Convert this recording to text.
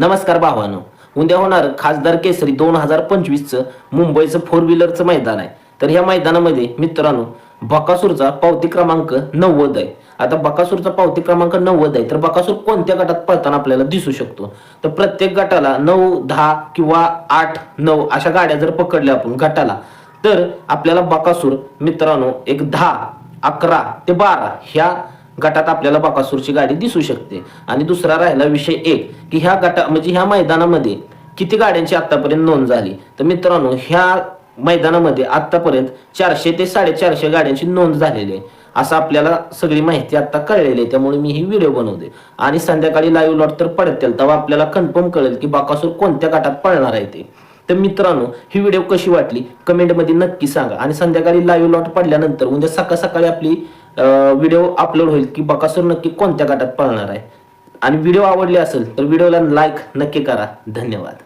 नमस्कार भावानो. उद्या होणार खासदार केसरी दोन हजार पंचवीसचं मुंबईचं फोर व्हीलरचं मैदान आहे. तर ह्या मैदानामध्ये मित्रांनो बकासूरचा पावती क्रमांक नव्वद आहे. आता बकासूरचा पावती क्रमांक नव्वद आहे तर बकासूर कोणत्या गटात पळताना आपल्याला दिसू शकतो? तर प्रत्येक गटाला नऊ दहा किंवा आठ नऊ अशा गाड्या जर पकडल्या आपण गटाला तर आपल्याला बकासूर मित्रांनो एक दहा अकरा ते बारा ह्या गटात आपल्याला बकासूरची गाडी दिसू शकते. आणि दुसरा राहिला विषय एक. की ह्या गटा म्हणजे ह्या मैदानामध्ये किती गाड्यांची आतापर्यंत नोंद झाली? तर मित्रांनो ह्या मैदानामध्ये आतापर्यंत चारशे ते साडेचारशे गाड्यांची नोंद झालेली आहे. असं आपल्याला सगळी माहिती आता कळलेली आहे. त्यामुळे मी ही व्हिडिओ बनवते. आणि संध्याकाळी लाईव्ह लॉट तर पडतील तेव्हा आपल्याला कन्फर्म कळेल की बाकासूर कोणत्या गटात पळणार आहे ते. तर मित्रांनो ही व्हिडिओ कशी वाटली? कमेंटमध्ये नक्की सांगा. आणि संध्याकाळी लाईव्ह लॉट पडल्यानंतर म्हणजे उद्या सकाळ सकाळी आपली व्हिडिओ अपलोड होईल की बकासूर नक्की कोणत्या गटात पळणार आहे? आणि व्हिडिओ आवडले असेल तर व्हिडिओला लाईक नक्की करा. धन्यवाद.